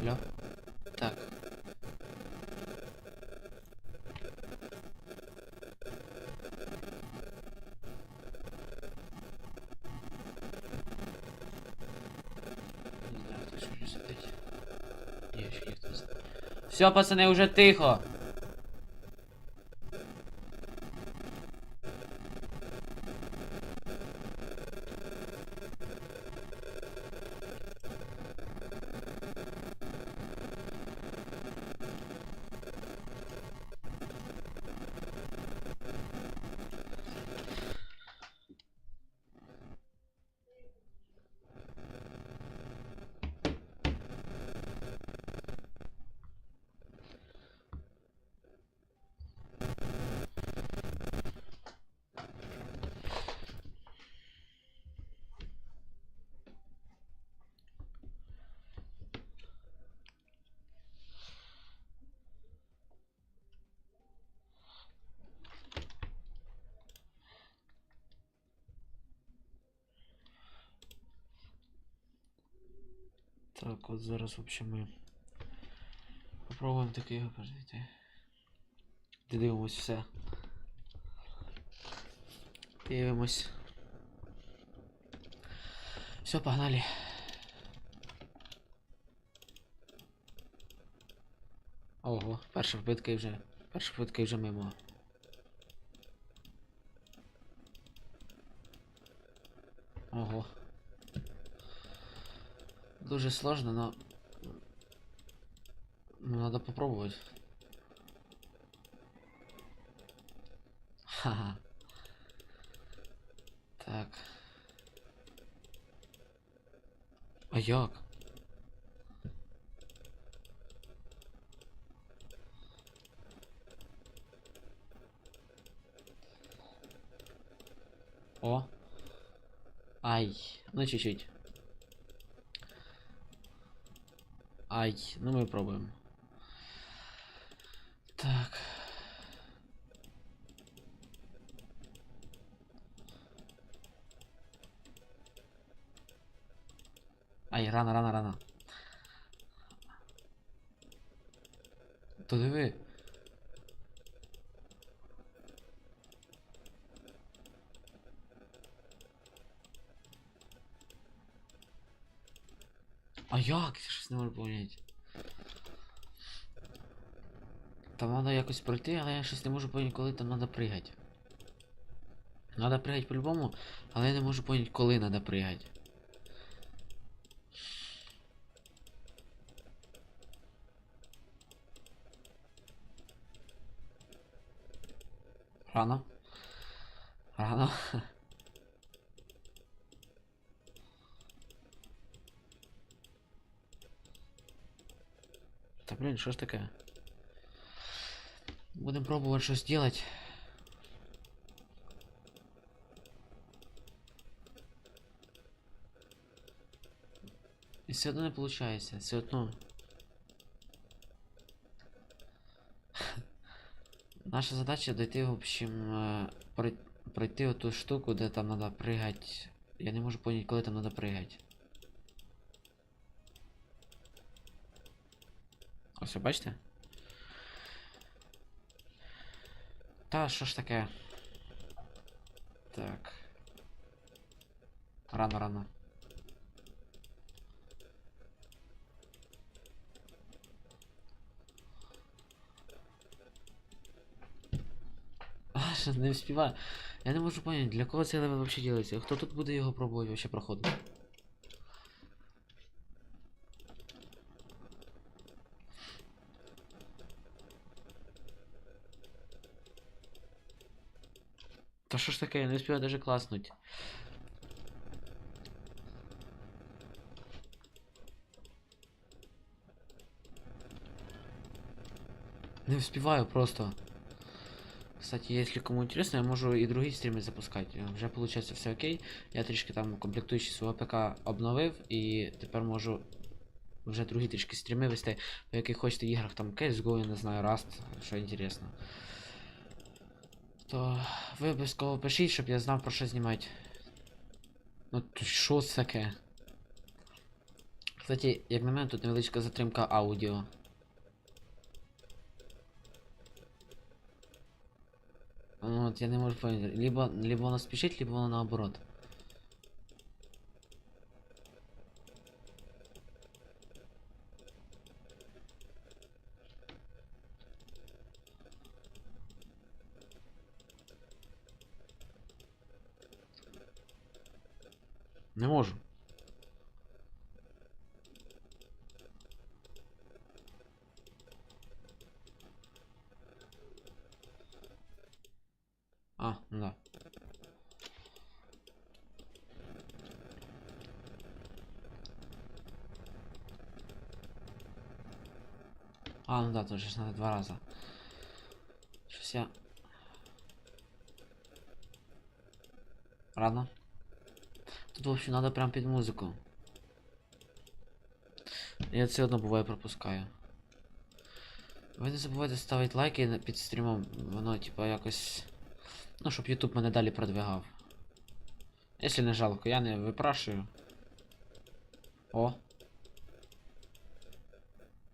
Алло? Так. Все, пацани, уже тихо. Так, от зараз вообще ми попробуємо таки його перейти. Дивимось все. Дивимось. Все, погнали. Ого, перша вбитка вже. Перша вбитка вже мимо. Ого. Дуже сложно, но... Ну, надо попробовать. Ха-ха. Так. А як? О. Ай, ну чуть-чуть. Ай, ну мы пробуем. Так. Ай, рано, рано, рано. То диви. Як? Я щось не можу поняти. Там треба якось пройти, але я щось не можу поняти, коли там треба пригати. Надо пригати по-любому, але я не можу поняти, коли треба пригати. Рано. Рано. блін, що ж таке? Будемо пробувати щось делать. І все одно не виходить, все одно. Наша задача дойти, в общем, прой- пройти оту штуку, де там треба пригати. Я не можу понять, коли там треба пригати. Ось бачите? Та що ж таке? Так. Рано, рано. А, не вспіваю. Я не можу поняти, для кого цей левел вообще делается? Хто тут буде його пробувати вообще проходити? Що ж таке, я не успіваю даже класнуть. Не успеваю просто. Кстати, если кому интересно, я можу і другі стріми запускати. Вже получается все окей. Я трішки там комплектуючи свого ПК обновив і тепер можу вже другі трішки стріми вести, по яких хочете іграх там CSGO, я не знаю, Rust, що інтересно. То ви обов'язково пишіть, щоб я знав про що знімати. Ну що це таке? Кстати, як на мене, тут невеличка затримка аудіо. Ну, от я не можу поняти. Либо, либо воно спішить, либо воно наоборот. Не можу. А, да. А, ну да, тут же ж надо два раза. Щось я... Рано. Тут, в общем, надо прям під музику. Я все одно буває пропускаю. Ви не забувайте ставити лайки під стрімом, воно типа якось. Ну, щоб YouTube мене далі продвигав. Якщо не жалко, я не випрашую. О.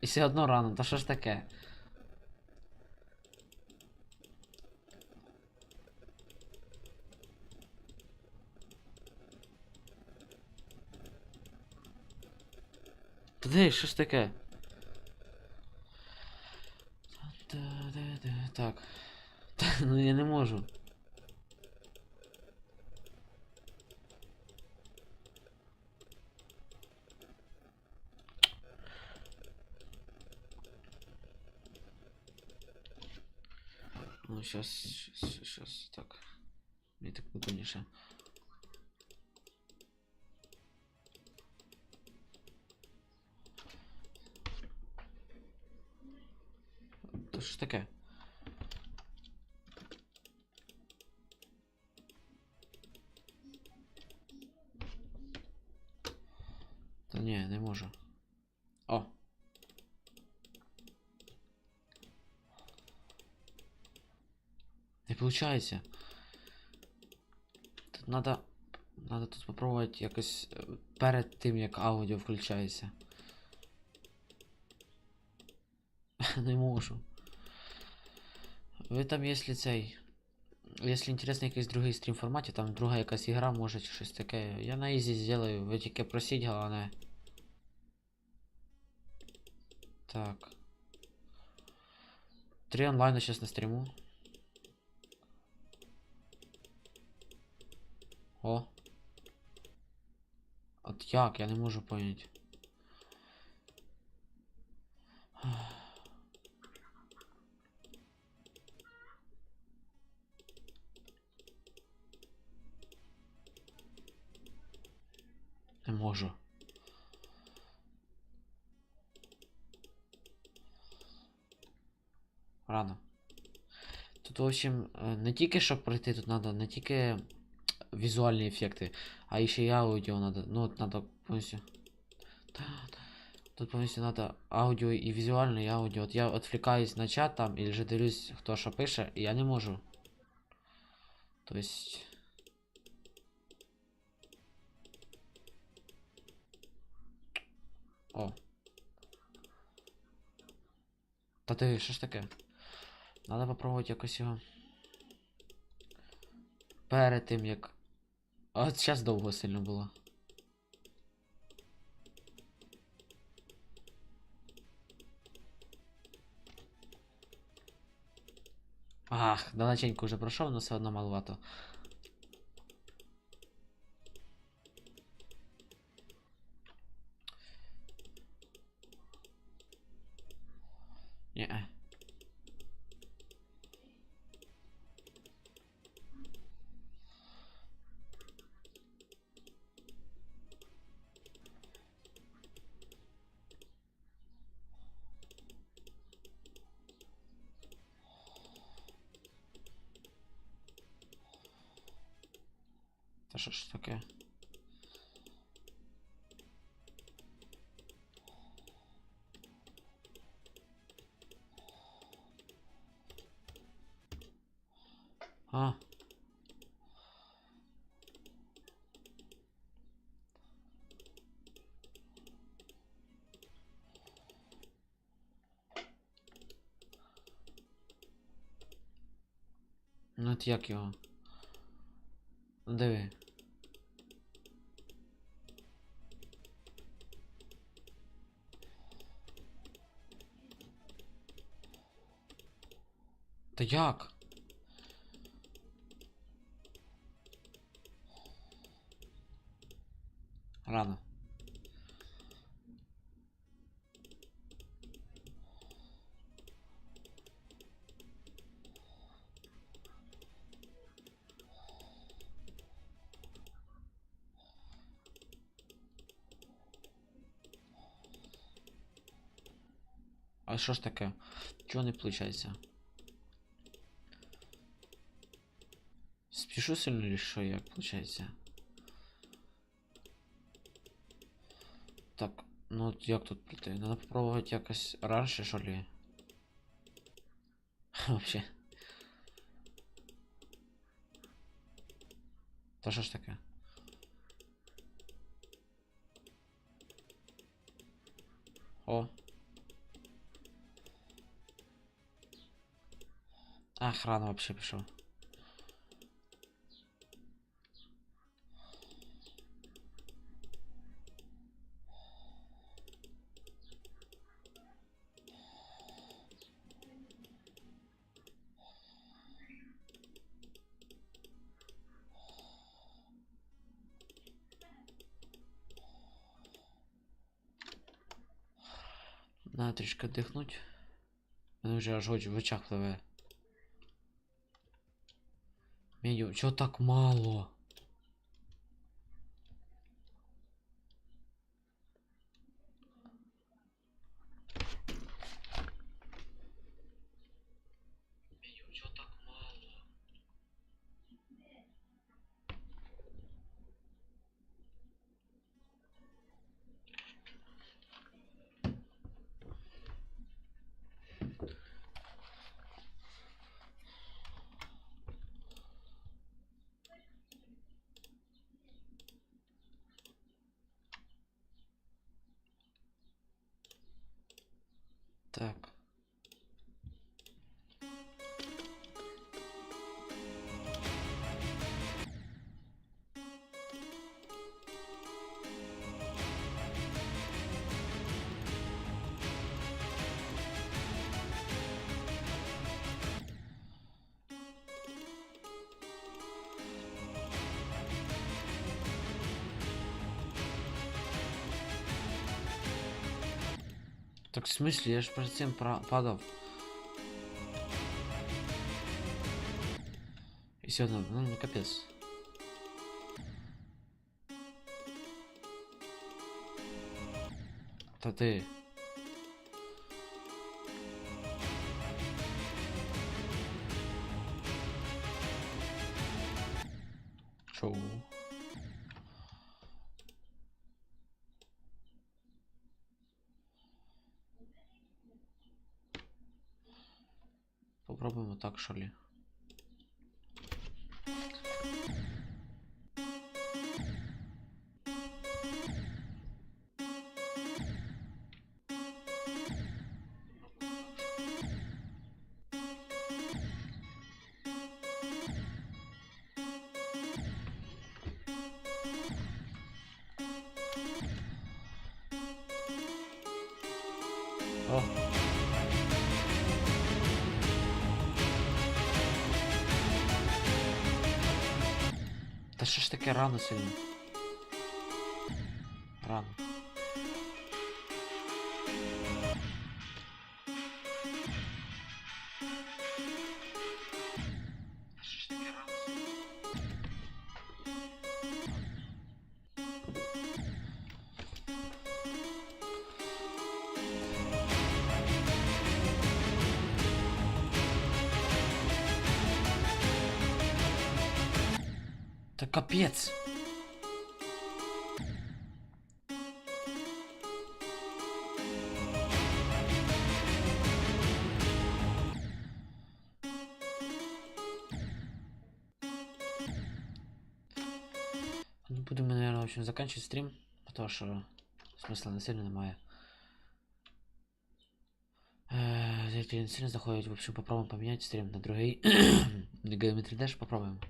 І все одно рано, та що ж таке? Де, що ж таке? Так. Та, ну я не можу. Ну, сейчас, сейчас, сейчас, так. Мне так удобнейше. То що ж таке? Та ні, не можу. О. Не получается. Тут надо. Надо тут попробовать якось е, перед тим, як аудіо включається. Не можу. Ви там, якщо цей. Якщо інтересно якийсь другий стрім форматі, там друга якась ігра, може чи щось таке. Я на ізі зроблю, ви тільки просіть, головне. Так. Три онлайна сейчас на стріму. О. От як? Я не можу понять. Тут, в общем, е, не тільки щоб пройти, тут надо не тільки візуальні ефекти, а ще й аудіо надо. Ну, от надо повністю. Та, та. Тут повністю надо аудіо і візуально, і аудіо. От я відвлікаюсь на чат там, і вже дивлюсь, хто що пише, і я не можу. То есть. О. Та ти, що ж таке? Надо попробувати якось його. Перед тим як. От зараз довго сильно було. Ах, далеченько вже пройшов, але все одно маловато. Та що ж таке? А. Ну от як його? Диви. Та як? Рано. А що ж таке? Чого не виходить? Спішу сильно или що, як виходить? Так, ну от як тут пройти? Надо попробовать якось раніше, що ли? Вообще. Та що ж таке? О. Ах, рано вообще пішов. Надо трішки дихнуть. Мене вже аж в очах пливе. Медіум, чого так мало? Так. Так в смысле, я же перед цим пра- падав. И все одно, ну, ну капец. Та ти. Попробуємо таке рано сильно? Рано. Та капець. Ну, будемо, наверное, в общем, заканчивать стрим, потому что смысла на сильно немає. Е, зрители не сильно заходят. В общем, попробуем поменять стрим на другой. Geometry Dash попробуем.